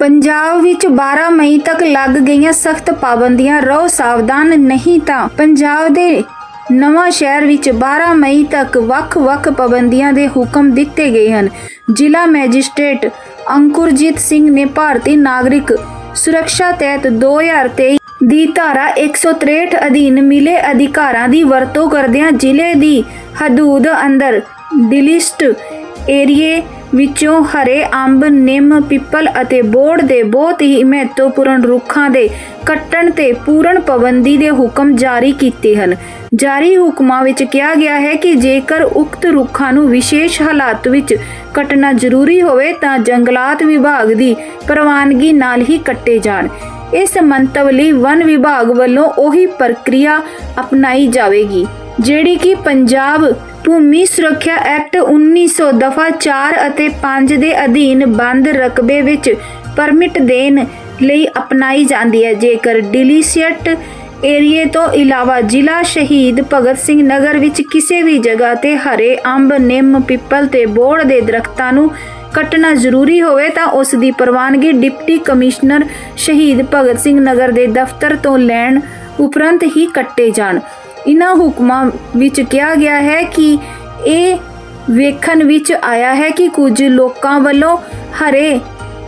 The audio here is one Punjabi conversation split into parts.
ਪੰਜਾਬ ਵਿੱਚ 12 ਮਈ ਤੱਕ ਲੱਗ ਗਈਆਂ ਸਖਤ ਪਾਬੰਦੀਆਂ, ਰਹੋ ਸਾਵਧਾਨ ਨਹੀਂ ਤਾਂ ਪੰਜਾਬ ਦੇ ਨਵਾਂ ਸ਼ਹਿਰ ਵਿੱਚ 12 ਮਈ ਤੱਕ ਵੱਖ-ਵੱਖ ਪਾਬੰਦੀਆਂ ਦੇ ਹੁਕਮ ਦਿੱਤੇ ਗਏ ਹਨ। ਜ਼ਿਲ੍ਹਾ ਮੈਜਿਸਟ੍ਰੇਟ ਅੰਕੁਰਜੀਤ ਸਿੰਘ ਨੇ ਭਾਰਤੀ ਨਾਗਰਿਕ ਸੁਰੱਖਿਆ ਤਹਿਤ 2023 ਦੀ ਧਾਰਾ 163 ਅਧੀਨ ਮਿਲੇ ਅਧਿਕਾਰਾਂ ਦੀ ਵਰਤੋਂ ਕਰਦਿਆਂ ਜ਼ਿਲ੍ਹੇ ਦੀ ਹਦੂਦ ਅੰਦਰ ਡਿਲਿਸਟ ਏਰੀਏ ਵਿੱਚੋਂ ਹਰੇ ਅੰਬ, ਨਿੰਮ, ਪਿੱਪਲ ਅਤੇ ਬੋੜ ਦੇ ਬਹੁਤ ਹੀ ਮਹੱਤਵਪੂਰਨ ਰੁੱਖਾਂ ਦੇ ਕੱਟਣ ਤੇ ਪੂਰਨ ਪਾਬੰਦੀ ਦੇ ਹੁਕਮ ਜਾਰੀ ਕੀਤੇ ਹਨ। ਜਾਰੀ ਹੁਕਮਾਂ ਵਿੱਚ ਕਿਹਾ ਗਿਆ ਹੈ ਕਿ ਜੇਕਰ ਉਕਤ ਰੁੱਖਾਂ ਨੂੰ ਵਿਸ਼ੇਸ਼ ਹਾਲਾਤ ਵਿੱਚ ਕੱਟਣਾ ਜ਼ਰੂਰੀ ਹੋਵੇ ਤਾਂ ਜੰਗਲਾਤ ਵਿਭਾਗ ਦੀ ਪ੍ਰਵਾਨਗੀ ਨਾਲ ਹੀ ਕੱਟੇ ਜਾਣ। ਇਸ ਮੰਤਵ ਲਈ ਵਨ ਵਿਭਾਗ ਵੱਲੋਂ ਉਹੀ ਪ੍ਰਕਿਰਿਆ ਅਪਣਾਈ ਜਾਵੇਗੀ। ਜਿਹੜੀ ਕਿ ਪੰਜਾਬ ਭੂਮੀ ਸੁਰੱਖਿਆ ਐਕਟ 1900 ਦਫਾ 4 ਅਤੇ 5 ਦੇ ਅਧੀਨ ਬੰਦ ਰਕਬੇ ਵਿੱਚ ਪਰਮਿਟ ਦੇਣ ਲਈ ਅਪਣਾਈ ਜਾਂਦੀ ਹੈ। ਜੇਕਰ ਡਿਲੀਸ਼ੀਅਟ ਏਰੀਏ ਤੋਂ ਇਲਾਵਾ ਜ਼ਿਲ੍ਹਾ ਸ਼ਹੀਦ ਭਗਤ ਸਿੰਘ ਨਗਰ ਵਿੱਚ ਕਿਸੇ ਵੀ ਜਗ੍ਹਾ ਤੇ ਹਰੇ ਅੰਬ, ਨਿੰਮ, ਪਿੱਪਲ ਤੇ ਬੋੜ ਦੇ ਦਰਖਤਾਂ ਨੂੰ ਕੱਟਣਾ ਜ਼ਰੂਰੀ ਹੋਵੇ, ਤਾਂ ਉਸ ਦੀ ਪ੍ਰਵਾਨਗੀ ਡਿਪਟੀ ਕਮਿਸ਼ਨਰ ਸ਼ਹੀਦ ਭਗਤ ਸਿੰਘ ਨਗਰ ਦੇ ਦਫ਼ਤਰ ਤੋਂ ਲੈਣ ਉਪਰੰਤ ਹੀ ਕੱਟੇ ਜਾਣ। ਇਹਨਾਂ ਹੁਕਮਾਂ ਵਿੱਚ ਕਿਹਾ ਗਿਆ ਹੈ ਕਿ ਇਹ ਵੇਖਣ ਵਿੱਚ ਆਇਆ ਹੈ ਕਿ ਕੁਝ ਲੋਕਾਂ ਵੱਲੋਂ ਹਰੇ,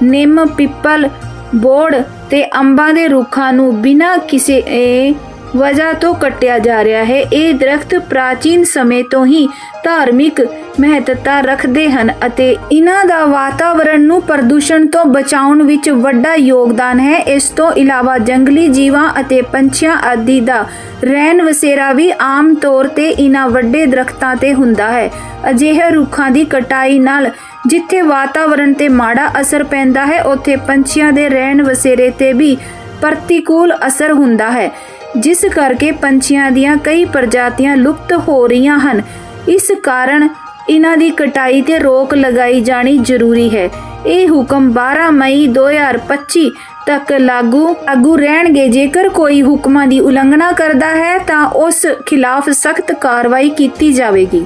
ਨਿੰਮ, ਪਿੱਪਲ, ਬੋੜ ਤੇ ਅੰਬਾਂ ਦੇ ਰੁੱਖਾਂ ਨੂੰ ਬਿਨਾਂ ਕਿਸੇ ਵਜ੍ਹਾ ਤੋਂ ਕੱਟਿਆ ਜਾ ਰਿਹਾ ਹੈ। ਇਹ ਦਰਖਤ ਪ੍ਰਾਚੀਨ ਸਮੇਂ ਤੋਂ ਹੀ ਧਾਰਮਿਕ ਮਹੱਤਤਾ ਰੱਖਦੇ ਹਨ ਅਤੇ ਇਹਨਾਂ ਦਾ ਵਾਤਾਵਰਣ ਨੂੰ ਪ੍ਰਦੂਸ਼ਣ ਤੋਂ ਬਚਾਉਣ ਵਿੱਚ ਵੱਡਾ ਯੋਗਦਾਨ ਹੈ। ਇਸ ਤੋਂ ਇਲਾਵਾ ਜੰਗਲੀ ਜੀਵਾਂ ਅਤੇ ਪੰਛੀਆਂ ਆਦਿ ਦਾ ਰਹਿਣ ਵਸੇਰਾ ਵੀ ਆਮ ਤੌਰ ਤੇ ਇਹਨਾਂ ਵੱਡੇ ਦਰਖਤਾਂ ਤੇ ਹੁੰਦਾ ਹੈ। ਅਜਿਹੇ ਰੁੱਖਾਂ ਦੀ ਕਟਾਈ ਨਾਲ ਜਿੱਥੇ ਵਾਤਾਵਰਣ ਤੇ ਮਾੜਾ ਅਸਰ ਪੈਂਦਾ ਹੈ, ਉੱਥੇ ਪੰਛੀਆਂ ਦੇ ਰਹਿਣ ਵਸੇਰੇ ਤੇ ਵੀ ਪ੍ਰਤੀਕੂਲ ਅਸਰ ਹੁੰਦਾ ਹੈ। ਜਿਸ ਕਰਕੇ ਪੰਛੀਆਂ ਦੀਆਂ ਕਈ ਪ੍ਰਜਾਤੀਆਂ ਲੁਪਤ ਹੋ ਰਹੀਆਂ ਹਨ। ਇਸ ਕਾਰਨ ਇਹਨਾਂ ਦੀ ਕਟਾਈ ਤੇ ਰੋਕ ਲਗਾਈ ਜਾਣੀ ਜ਼ਰੂਰੀ ਹੈ। ਇਹ ਹੁਕਮ 12 ਮਈ 2025 ਤੱਕ ਲਾਗੂ ਲਾਗੂ ਰਹਿਣਗੇ। ਜੇਕਰ ਕੋਈ ਹੁਕਮਾਂ ਦੀ ਉਲੰਘਣਾ ਕਰਦਾ ਹੈ ਤਾਂ ਉਸ ਖਿਲਾਫ ਸਖਤ ਕਾਰਵਾਈ ਕੀਤੀ ਜਾਵੇਗੀ।